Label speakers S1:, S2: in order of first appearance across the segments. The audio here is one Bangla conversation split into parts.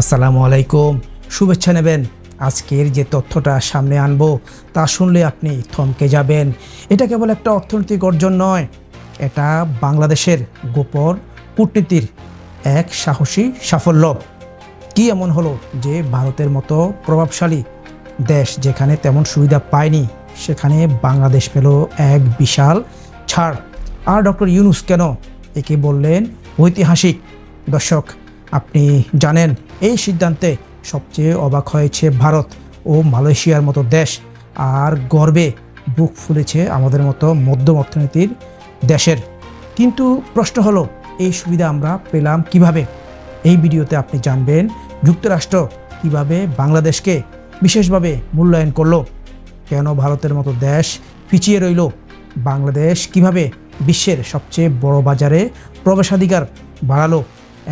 S1: আসসালামু আলাইকুম। শুভেচ্ছা নেবেন। আজকের যে তথ্যটা সামনে আনব, তা শুনলে আপনি থমকে যাবেন। এটা কেবল একটা অর্থনৈতিক অর্জন নয়, এটা বাংলাদেশের গোপন কূটনীতির এক সাহসী সাফল্য। কি এমন হলো যে ভারতের মতো প্রভাবশালী দেশ যেখানে তেমন সুবিধা পায়নি, সেখানে বাংলাদেশ পেল এক বিশাল ছাড়। আর ডক্টর ইউনুস কেন একে বললেন ঐতিহাসিক? দর্শক আপনি জানেন, এই সিদ্ধান্তে সবচেয়ে অবাক হয়েছে ভারত ও মালয়েশিয়ার মতো দেশ। আর গর্বে বুক ফুলেছে আমাদের মতো মধ্যম অর্থনীতির দেশের। কিন্তু প্রশ্ন হলো, এই সুবিধা আমরা পেলাম কীভাবে? এই ভিডিওতে আপনি জানবেন, যুক্তরাষ্ট্র কীভাবে বাংলাদেশকে বিশেষভাবে মূল্যায়ন করল? কেন ভারতের মতো দেশ পিছিয়ে রইল? বাংলাদেশ কীভাবে বিশ্বের সবচেয়ে বড় বাজারে প্রবেশাধিকার বাড়ালো?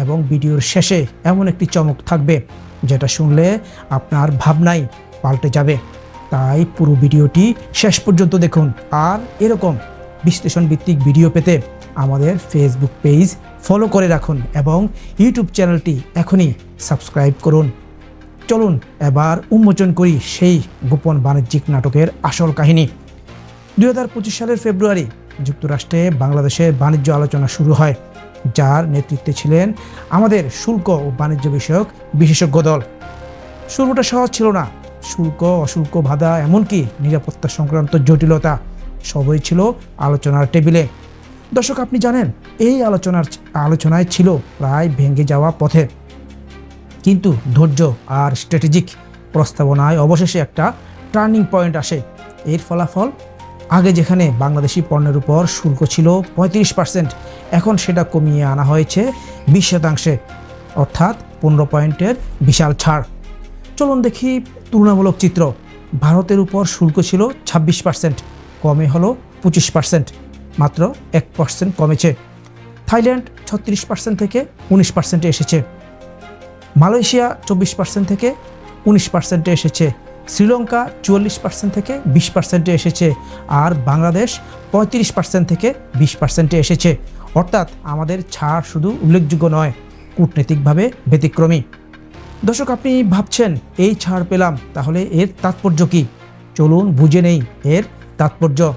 S1: এবং ভিডিওর শেষে এমন একটি চমক থাকবে, যেটা শুনলে আপনার ভাবনাই পাল্টে যাবে। তাই পুরো ভিডিওটি শেষ পর্যন্ত দেখুন। আর এরকম বিশ্লেষণ ভিত্তিক ভিডিও পেতে আমাদের ফেসবুক পেজ ফলো করে রাখুন এবং ইউটিউব চ্যানেলটি এখনই সাবস্ক্রাইব করুন। চলুন, এবার উন্মোচন করি সেই গোপন বাণিজ্যিক নাটকের আসল কাহিনী। দু হাজার পঁচিশ সালের ফেব্রুয়ারি যুক্তরাষ্ট্রে বাংলাদেশের বাণিজ্য আলোচনা শুরু হয়। যার নেতৃত্বে ছিলেন আমাদের শুল্ক ও বাণিজ্য বিষয়ক বিশেষজ্ঞ দল। শুরুটা সহজ ছিল না। শুল্ক, অশুল্ক বাধা, এমনকি নিরাপত্তা সংক্রান্ত জটিলতা সবই ছিল আলোচনার টেবিলে। দর্শক, আপনি জানেন, এই আলোচনার আলোচনায় ছিল প্রায় ভেঙে যাওয়া পথে। কিন্তু ধৈর্য আর স্ট্র্যাটেজিক প্রস্তাবনায় অবশেষে একটা টার্নিং পয়েন্ট আসে। এর ফলাফল আগে যেখানে বাংলাদেশি পণ্যের উপর শুল্ক ছিল পঁয়ত্রিশ পার্সেন্ট, এখন সেটা কমিয়ে আনা হয়েছে বিশ শতাংশে, অর্থাৎ পনেরো পয়েন্টের বিশাল ছাড়। চলুন দেখি তুলনামূলক চিত্র। ভারতের উপর শুল্ক ছিল ছাব্বিশ পার্সেন্ট, কমে হলো পঁচিশ পার্সেন্ট, মাত্র এক পার্সেন্ট কমেছে। থাইল্যান্ড ছত্রিশ পার্সেন্ট থেকে উনিশ পার্সেন্টে এসেছে। মালয়েশিয়া চব্বিশ পার্সেন্ট থেকে উনিশ পার্সেন্টে এসেছে। শ্রীলঙ্কা চুয়াল্লিশ পার্সেন্ট থেকে বিশ পার্সেন্টে এসেছে আর বাংলাদেশ পঁয়ত্রিশ পার্সেন্ট থেকে বিশ পার্সেন্টে এসেছে। অর্থাৎ আমাদের ছাড় শুধু উল্লেখযোগ্য নয়, কূটনৈতিকভাবে ব্যতিক্রমী। দর্শক, আপনি ভাবছেন, এই ছাড় পেলাম, তাহলে এর তাৎপর্য কী? চলুন বুঝে নেই এর তাৎপর্য।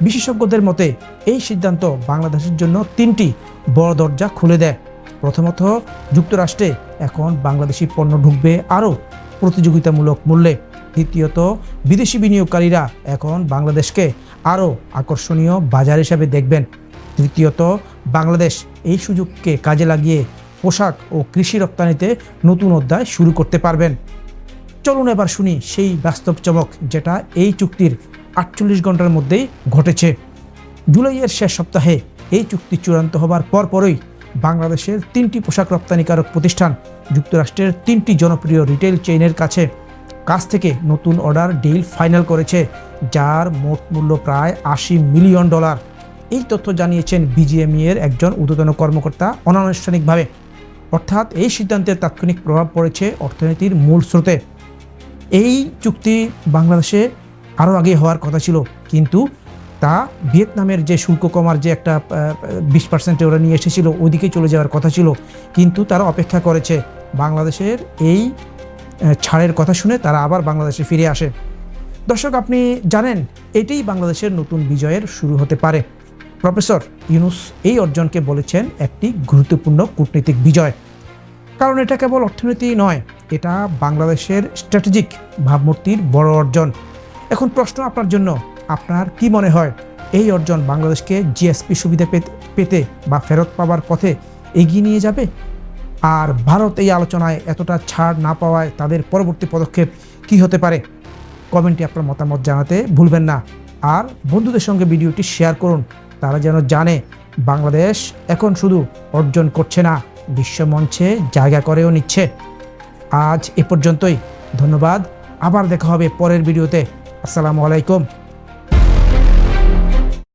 S1: বিশেষজ্ঞদের মতে, এই সিদ্ধান্ত বাংলাদেশের জন্য তিনটি বড় দরজা খুলে দেয়। প্রথমত, যুক্তরাষ্ট্রে এখন বাংলাদেশি পণ্য ঢুকবে আরও প্রতিযোগিতামূলক মূল্যে। দ্বিতীয়ত, বিদেশি বিনিয়োগকারীরা এখন বাংলাদেশকে আরও আকর্ষণীয় বাজার হিসাবে দেখবেন। তৃতীয়ত, বাংলাদেশ এই সুযোগকে কাজে লাগিয়ে পোশাক ও কৃষি রপ্তানিতে নতুন অধ্যায় শুরু করতে পারবেন। চলুন এবার শুনি সেই বাস্তব চমক যেটা এই চুক্তির আটচল্লিশ ঘণ্টার মধ্যেই ঘটেছে। জুলাইয়ের শেষ সপ্তাহে এই চুক্তি চূড়ান্ত হবার পরপরই বাংলাদেশের তিনটি পোশাক রপ্তানিকারক প্রতিষ্ঠান, যুক্তরাষ্ট্রের তিনটি জনপ্রিয় রিটেল চেইনের কাছে কাছ থেকে নতুন অর্ডার ডিল ফাইনাল করেছে, যার মোট মূল্য প্রায় আশি মিলিয়ন ডলার। এই তথ্য জানিয়েছেন বিজিএমই এর একজন ঊর্ধ্বতন কর্মকর্তা অনানুষ্ঠানিকভাবে। অর্থাৎ এই সিদ্ধান্তের তাৎক্ষণিক প্রভাব পড়েছে অর্থনীতির মূল স্রোতে। এই চুক্তি বাংলাদেশে আরও আগে হওয়ার কথা ছিল, কিন্তু তা ভিয়েতনামের যে শুল্ক কমার যে একটা বিশ পার্সেন্টে ওরা নিয়ে এসেছিল ওইদিকে চলে যাওয়ার কথা ছিল। কিন্তু তারা অপেক্ষা করেছে, বাংলাদেশের এই ছাড়ের কথা শুনে তারা আবার বাংলাদেশে ফিরে আসে। দর্শক, আপনি জানেন, এটাই বাংলাদেশের নতুন বিজয়ের শুরু হতে পারে। প্রফেসর ইউনুস এই অর্জনকে বলেছেন একটি গুরুত্বপূর্ণ কূটনৈতিক বিজয়। কারণ এটা কেবল অর্থনীতি নয়, এটা বাংলাদেশের স্ট্র্যাটেজিক ভাবমূর্তির বড় অর্জন। এখন প্রশ্ন আপনার জন্য, আপনার কি মনে হয়, এই অর্জন বাংলাদেশকে জিএসপি সুবিধা পেতে বা ফেরত পাওয়ার পথে এগিয়ে নিয়ে যাবে? আর ভারত এই আলোচনায় এতটা ছাড় না পাওয়ায় তাদের পরবর্তী পদক্ষেপ কি হতে পারে? কমেন্টে আপনার মতামত জানাতে ভুলবেন না। আর বন্ধুদের সঙ্গে ভিডিওটি শেয়ার করুন। তারা যেন জানে, বাংলাদেশ এখন শুধু অর্জন করছে না বিশ্বমঞ্চে জায়গা করেও নিচ্ছে। আজ এ পর্যন্তই। ধন্যবাদ। আবার দেখা হবে পরের ভিডিওতে। আসসালামু আলাইকুম।